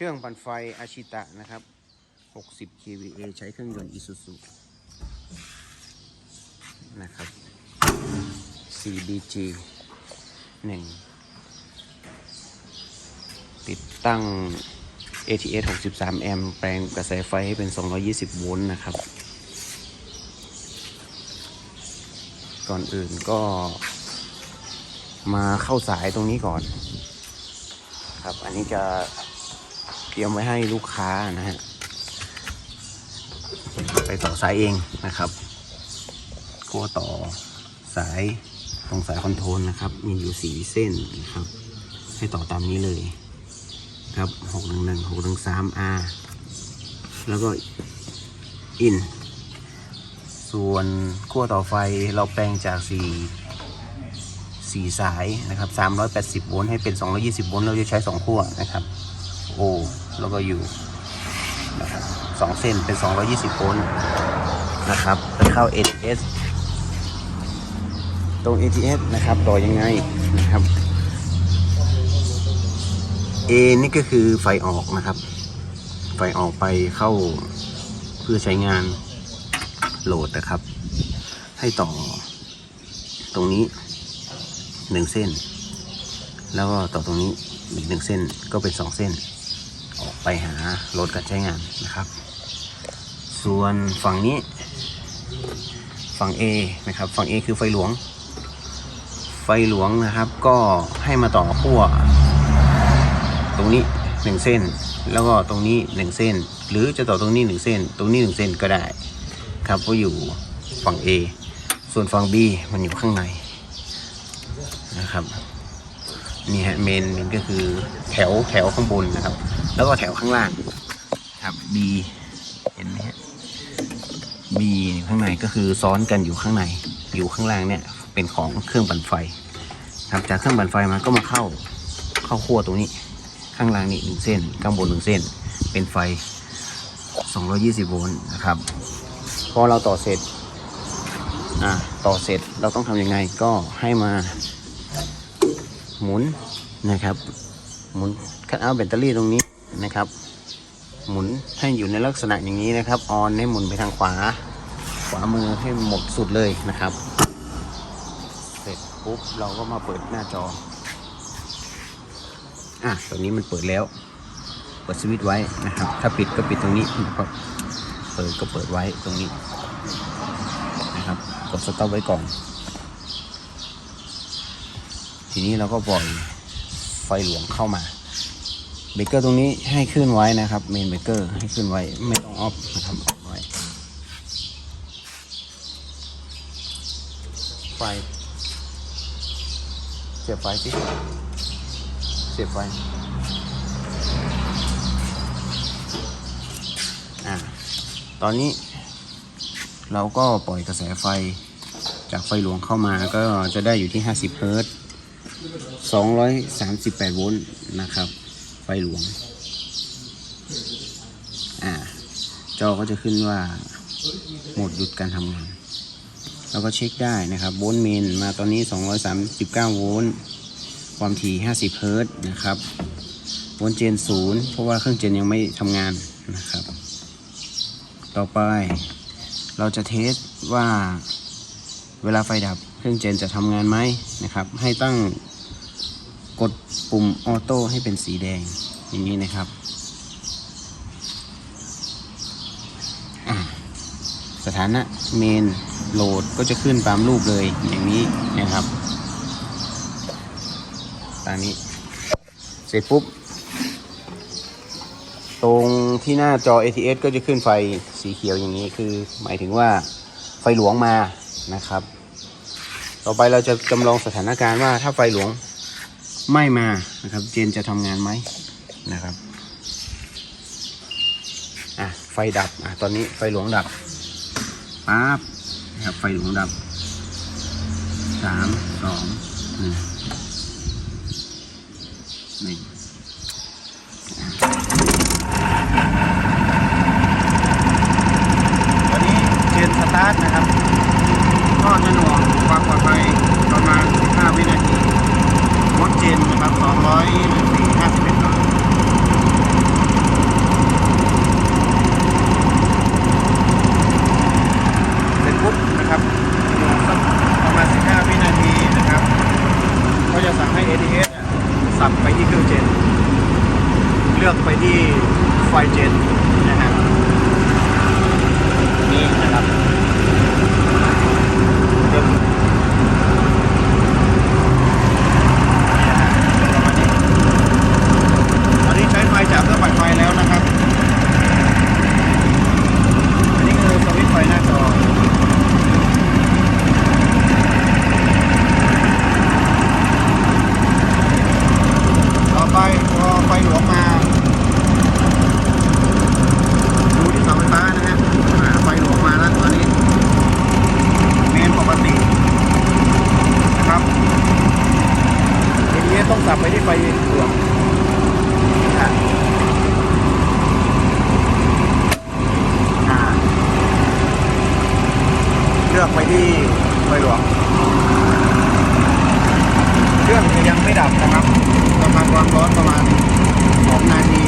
เครื่องปั่นไฟอาชิตะนะครับ 60 kVA ใช้เครื่องยนต์ Isuzu นะครับ CBG 1 ติดตั้ง ATS 63 แอมป์แปลงกระแสไฟให้เป็น 220 โวลต์นะครับ ก่อนอื่นก็มาเข้าสายตรงนี้ก่อน ครับ อันนี้จะ รียมไว้ให้ลูกค้านะฮะ ไปต่อสายเองนะครับก็ต่อสายตรงสายคอนโทรลนะครับ มีอยู่สีเส้นนะครับ ให้ต่อตามนี้เลยครับ611 613 R แล้วก็อิน ส่วนขั้วต่อไฟเราแปลงจาก4 4สายนะครับ380 โวลต์ให้เป็น 220 โวลต์ เราจะใช้ 2 ขั้วนะครับ O แล้วก็ U นะครับสองเส้นเป็น 220โวลต์นะครับไปเข้า ATS ตรง ATS นะครับต่อยังไงนะครับ A นี่ก็คือไฟออกนะครับ ไฟออกไปเข้าเพื่อใช้งานโหลดนะครับ ให้ต่อตรงนี้หนึ่งเส้น แล้วก็ต่อตรงนี้อีกหนึ่งเส้นก็เป็นสองเส้น ไปหาโหลดการใช้งานนะครับ ส่วนฝั่งนี้ ฝั่ง A นะครับฝั่ง A คือไฟหลวง ไฟหลวงนะครับก็ให้มาต่อขั้วตรงนี้หนึ่งเส้น แล้วก็ตรงนี้หนึ่งเส้น หรือจะต่อตรงนี้หนึ่งเส้น ตรงนี้หนึ่งเส้นก็ได้ครับก็อยู่ฝั่ง A ส่วนฝั่ง B มันอยู่ข้างในนะครับ นี่ฮะเมนเมนก็คือแถวแถวข้างบนนะครับ แล้วก็แถวข้างล่างครับ B เห็นไหมฮะ B อยู่ข้างในก็คือซ้อนกันอยู่ข้างใน อยู่ข้างล่างเนี่ย เป็นของเครื่องปั่นไฟครับจากเครื่องปั่นไฟมาก็มาเข้าเข้าขั้วตรงนี้ ข้างล่างนี่หนึ่งเส้น ข้างบนหนึ่งเส้น เป็นไฟ 220 โวลต์นะครับ พอเราต่อเสร็จอ่าต่อเสร็จเราต้องทำยังไงก็ให้มา หมุนนะครับ หมุนคัดเอาแบตเตอรี่ตรงนี้นะครับ หมุนให้อยู่ในลักษณะอย่างนี้นะครับ ออนให้หมุนไปทางขวา ขวามือให้หมดสุดเลยนะครับ เสร็จปุ๊บเราก็มาเปิดหน้าจอ อะตรงนี้มันเปิดแล้ว เปิดสวิตช์ไว้นะครับ ถ้าปิดก็ปิดตรงนี้นะครับเปิดก็เปิดไว้ตรงนี้นะครับ กดสต็อปไว้ก่อน ทีนี้เราก็ปล่อยไฟหลวงเข้ามาเบรกเกอร์ตรงนี้ให้ขึ้นไว้นะครับเมนเบรกเกอร์ให้ขึ้นไว้ไม่ต้องออฟนะครับออฟไว้ ไฟเสียบไฟสิเสียบไฟอะตอนนี้เราก็ปล่อยกระแสไฟจากไฟหลวงเข้ามาก็จะได้อยู่ที่ 50 เฮิร์ตซ์ 238 โวลต์นะครับ ไฟหลวง อ่า จอก็จะขึ้นว่า โหมดหยุดการทำงาน เราก็เช็คได้นะครับ โวลต์เมนมาตอนนี้ 239 โวลต์ ความถี่ 50 เฮิรตซ์นะครับ โวลต์เจนศูนย์เพราะว่าเครื่องเจนยังไม่ทำงานนะครับ ต่อไป เราจะเทสว่าเวลาไฟดับเครื่องเจนจะทำงานไหมนะครับ ให้ตั้ง กดปุ่มออโต้ให้เป็นสีแดงอย่างนี้นะครับ สถานะเมนโหลดก็จะขึ้นตามรูปเลยอย่างนี้นะครับตามนี้ เสร็จปุ๊บ ตรงที่หน้าจอ ATS ก็จะขึ้นไฟสีเขียวอย่างนี้คือ หมายถึงว่าไฟหลวงมานะครับ ต่อไปเราจะจำลองสถานการณ์ว่าถ้าไฟหลวง ไม่มานะครับ เจนจะทำงานไหมนะครับอะไฟดับอะตอนนี้ไฟหลวงดับปั๊บนะครับไฟหลวงดับสามสองหนึ่งหนึ่ง สั่งไปที่เครื่องเจน เลือกไปที่ไฟเจน ยังไม่ดับนะครับ ประมาณความร้อนประมาณ2นาที